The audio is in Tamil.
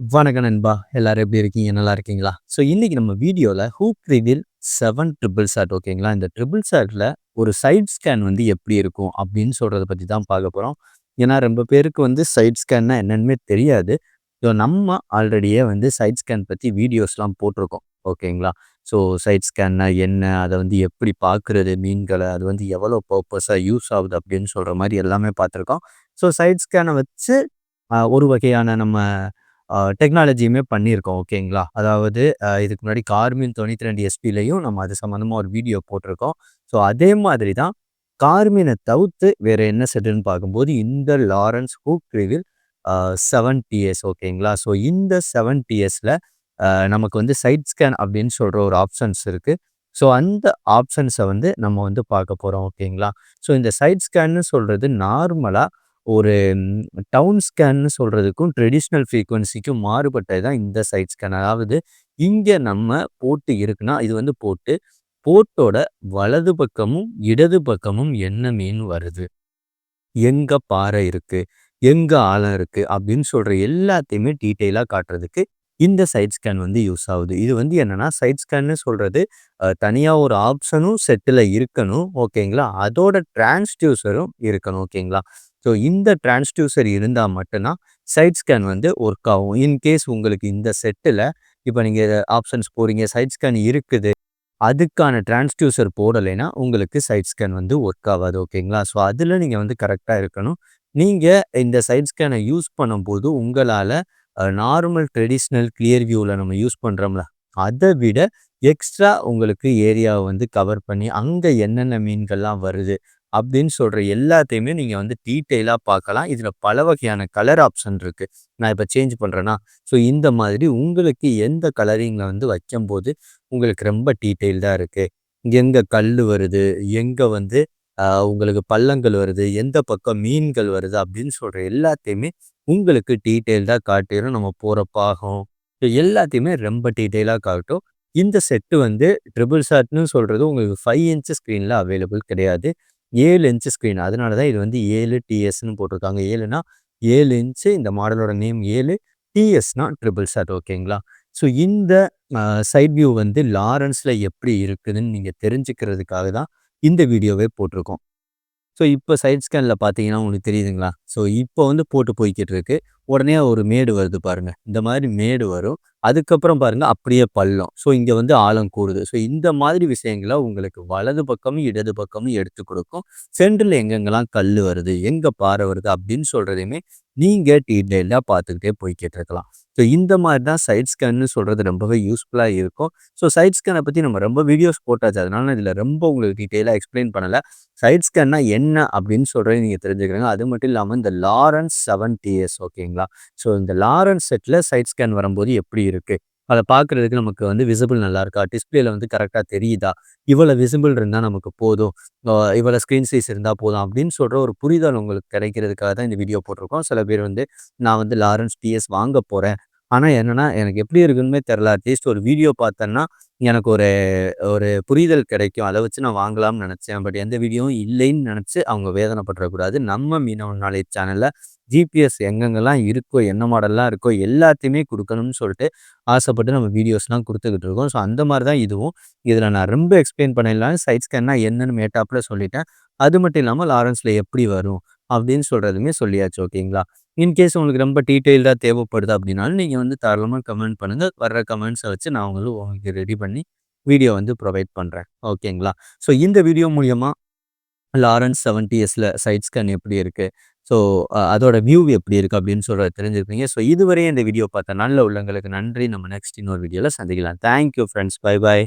வணக்க நண்பா. எல்லாரும் எப்படி இருக்கீங்க? நல்லா இருக்கீங்களா? ஸோ இன்னைக்கு நம்ம வீடியோவில் hook reveal seven triple shot ஓகேங்களா இந்த ட்ரிபிள் சாட்டில் ஒரு சைட் ஸ்கேன் வந்து எப்படி இருக்கும் அப்படின்னு சொல்கிறத பற்றி தான் பார்க்க போகிறோம் ஏன்னா ரொம்ப பேருக்கு வந்து சைட் ஸ்கேன்னா என்னென்னு தெரியாது. ஸோ நம்ம ஆல்ரெடியே வந்து சைட் ஸ்கேன் பற்றி வீடியோஸ்லாம் போட்டிருக்கோம் ஓகேங்களா ஸோ சைட் ஸ்கேன்னா என்ன? அதை வந்து எப்படி பார்க்குறது? மீன்களை அது வந்து எவ்வளோ பர்பஸாக யூஸ் ஆகுது அப்படின்னு சொல்கிற மாதிரி எல்லாமே பார்த்துருக்கோம். ஸோ சைட் ஸ்கேனை வச்சு ஒரு வகையான நம்ம டெக்னாலஜியுமே பண்ணியிருக்கோம். ஓகேங்களா? அதாவது இதுக்கு முன்னாடி கார்மின் தொண்ணூற்றி ரெண்டு எஸ்பிலையும் நம்ம அது சம்மந்தமாக ஒரு வீடியோ போட்டிருக்கோம். ஸோ அதே மாதிரி தான் கார்மினை தவிர்த்து வேறு என்ன செட்டுன்னு பார்க்கும்போது இந்த Lowrance hook reveal seven TS ஓகேங்களா? ஸோ இந்த செவன் டிஎஸில் நமக்கு வந்து சைட் ஸ்கேன் அப்படின்னு சொல்கிற ஒரு ஆப்ஷன்ஸ் இருக்குது ஸோ அந்த ஆப்ஷன்ஸை வந்து நம்ம வந்து பார்க்க போகிறோம் ஓகேங்களா? ஸோ இந்த சைட் ஸ்கேன்னு சொல்கிறது நார்மலாக ஒரு டவுன் ஸ்கேன்னு சொல்கிறதுக்கும் ட்ரெடிஷ்னல் ஃப்ரீக்குவன்சிக்கும் மாறுபட்டது தான் இந்த சைட் ஸ்கேன். அதாவது இங்கே நம்ம போட்டு இருக்குன்னா இது வந்து போட்டு போட்டோட வலது பக்கமும் இடது பக்கமும் என்ன மீன் வருது? எங்கே பாறை இருக்குது எங்கே ஆழம் இருக்குது அப்படின்னு சொல்கிற எல்லாத்தையுமே டீட்டெயிலாக காட்டுறதுக்கு இந்த சைட் ஸ்கேன் வந்து யூஸ் ஆகுது. இது வந்து என்னென்னா சைட் ஸ்கேன்னு சொல்கிறது தனியாக ஒரு ஆப்ஷனும் செட்டில் இருக்கணும் ஓகேங்களா? அதோட டிரான்ஸ்டியூசரும் இருக்கணும் ஓகேங்களா? ஸோ இந்த டிரான்ஸ்டியூசர் இருந்தால் மட்டும்தான் சைட் ஸ்கேன் வந்து ஒர்க் ஆகும். இன்கேஸ் உங்களுக்கு இந்த செட்டில் இப்போ நீங்கள் ஆப்ஷன்ஸ் போகிறீங்க சைட் ஸ்கேன் இருக்குது அதுக்கான டிரான்ஸ்டியூசர் போடலைன்னா உங்களுக்கு சைட் ஸ்கேன் வந்து ஒர்க் ஆகாது ஓகேங்களா ஸோ அதில் நீங்கள் வந்து கரெக்டாக இருக்கணும். நீங்கள் இந்த சைட் ஸ்கேனை யூஸ் பண்ணும்போது உங்களால் நார்மல் ட்ரெடிஷ்னல் கிளியர் வியூவில் நம்ம யூஸ் பண்ணுறோம்ல அதை விட எக்ஸ்ட்ரா உங்களுக்கு ஏரியாவை வந்து கவர் பண்ணி அங்கே என்னென்ன மீன்கள்லாம் வருது அப்படின்னு சொல்கிற எல்லாத்தையுமே நீங்கள் வந்து டீட்டெயிலாக பார்க்கலாம். இதில் பல வகையான கலர் ஆப்ஷன் இருக்குது நான் இப்போ சேஞ்ச் பண்ணுறேன்னா ஸோ இந்த மாதிரி உங்களுக்கு எந்த கலரிங்கில் வந்து வைக்கும்போது உங்களுக்கு ரொம்ப டீட்டெயில்டாக இருக்குது எங்கே கல் வருது எங்கே வந்து உங்களுக்கு பள்ளங்கள் வருது எந்த பக்கம் மீன்கள் வருது அப்படின்னு சொல்கிற எல்லாத்தையுமே உங்களுக்கு டீட்டெயில்டாக காட்டிடும் நம்ம போகிற பாகம் ஸோ எல்லாத்தையுமே ரொம்ப டீட்டெயிலாக காட்டும். இந்த செட்டு வந்து ட்ரிபிள் சாட்னு சொல்கிறது உங்களுக்கு ஃபைவ் இன்ச்சு ஸ்க்ரீனில் அவைலபிள் கிடையாது. ஏழு இன்ச்சு ஸ்க்ரீன் அதனால தான் இது வந்து ஏழு டிஎஸ்ன்னு போட்டிருக்காங்க. ஏழுனா ஏழு இன்ச்சு இந்த மாடலோட நேம் ஏழு டிஎஸ்னா ட்ரிபிள் சாட் ஓகேங்களா? ஸோ இந்த சைட் வியூ வந்து லாரன்ஸில் எப்படி இருக்குதுன்னு நீங்கள் தெரிஞ்சுக்கிறதுக்காக தான் இந்த வீடியோவே போட்டிருக்கோம். ஸோ இப்போ சைட் ஸ்கேனில் பார்த்தீங்கன்னா உங்களுக்கு தெரியுதுங்களா? ஸோ இப்போ வந்து போட்டு போய்கிட்டு இருக்கு. உடனே ஒரு மேடு வருது பாருங்கள் இந்த மாதிரி மேடு வரும். அதுக்கப்புறம் பாருங்கள் அப்படியே பள்ளம். ஸோ இங்கே வந்து ஆழம் கூறுது. ஸோ இந்த மாதிரி விஷயங்களை உங்களுக்கு வலது பக்கமும் இடது பக்கமும் எடுத்து கொடுக்கும். சென்டரில் எங்கெங்கெல்லாம் கல் வருது எங்கே பாறை வருது அப்படின்னு சொல்கிறதையுமே நீங்கள் டீட்டெயிலாக பார்த்துக்கிட்டே போய்கிட்டு இருக்கலாம் ஸோ இந்த மாதிரி தான் சைட் ஸ்கேன்னு சொல்கிறது ரொம்பவே யூஸ்ஃபுல்லாக இருக்கும். ஸோ சைட் ஸ்கேனை பற்றி நம்ம ரொம்ப வீடியோஸ் போட்டாச்சு. அதனால இதில் ரொம்ப உங்களுக்கு டீட்டெயிலாக எக்ஸ்பிளைன் பண்ணலை. சைட் ஸ்கேன்னா என்ன அப்படின்னு சொல்கிறத நீங்கள் தெரிஞ்சுக்கிறீங்க. அது மட்டும் இல்லாமல் இந்த லாரன்ஸ் செவன் டிஎஸ் ஓகேங்களா? ஸோ இந்த லாரன்ஸ் செட்டில் சைட் ஸ்கேன் வரும்போது எப்படி இருக்குது அதை பார்க்குறதுக்கு நமக்கு வந்து விசிபிள் நல்லா இருக்கா டிஸ்பிளேல வந்து கரெக்டாக தெரியுதா? இவ்வளோ விசிபிள் இருந்தால் நமக்கு போதும். இவ்வளோ ஸ்க்ரீன் சைஸ் இருந்தால் போதும் அப்படின்னு சொல்கிற ஒரு புரிதல் உங்களுக்கு கிடைக்கிறதுக்காக தான் இந்த வீடியோ போட்டிருக்கோம். சில பேர் வந்து நான் வந்து லாரன்ஸ் டிஎஸ் வாங்க போகிறேன் ஆனால் என்னென்னா எனக்கு எப்படி இருக்குன்னு தெரில அட்லீஸ்ட் ஒரு வீடியோ பார்த்தேன்னா எனக்கு ஒரு ஒரு புரிதல் கிடைக்கும். அதை வச்சு நான் வாங்கலாம்னு நினச்சேன். பட் எந்த வீடியோவும் இல்லைன்னு நினச்சி அவங்க வேதனைப்பட்டுறக்கூடாது நம்ம மீனவன் நாலேஜ் சேனலில் ஜிபிஎஸ் எங்கெங்கெல்லாம் இருக்கோ என்ன மாடல்லாம் இருக்கோ எல்லாத்தையுமே கொடுக்கணும்னு சொல்லிட்டு ஆசைப்பட்டு நம்ம வீடியோஸ்லாம் கொடுத்துக்கிட்டு இருக்கோம். ஸோ அந்த மாதிரி தான் இதுவும். இதில் நான் ரொம்ப எக்ஸ்பிளைன் பண்ணிடலாம் சைட் ஸ்கேன்னா என்னென்னு மேட்டாப்பில் சொல்லிட்டேன். அது மட்டும் இல்லாமல் லாரன்ஸில் எப்படி வரும் அப்படின்னு சொல்கிறதுமே சொல்லியாச்சு ஓகேங்களா? இன்கேஸ் உங்களுக்கு ரொம்ப டீட்டெயில்டாக தேவைப்படுது அப்படின்னாலும் நீங்கள் வந்து தாராளமாக கமெண்ட் பண்ணுங்கள் வர்ற கமெண்ட்ஸை வச்சு நான் உங்களுக்கு உங்களுக்கு ரெடி பண்ணி வீடியோ வந்து ப்ரொவைட் பண்ணுறேன் ஓகேங்களா? ஸோ இந்த வீடியோ மூலியமாக லாரன்ஸ் செவன்டி இயர்ஸில் சைட் ஸ்கேன் எப்படி இருக்குது ஸோ அதோட வியூ எப்படி இருக்குது அப்படின்னு சொல்கிற தெரிஞ்சுருப்பீங்க ஸோ இதுவரையும் இந்த வீடியோ பார்த்த நல்ல உள்ளங்களுக்கு நன்றி. நம்ம நெக்ஸ்ட் இன்னொரு வீடியோவில் சந்திக்கலாம். Thank you friends bye bye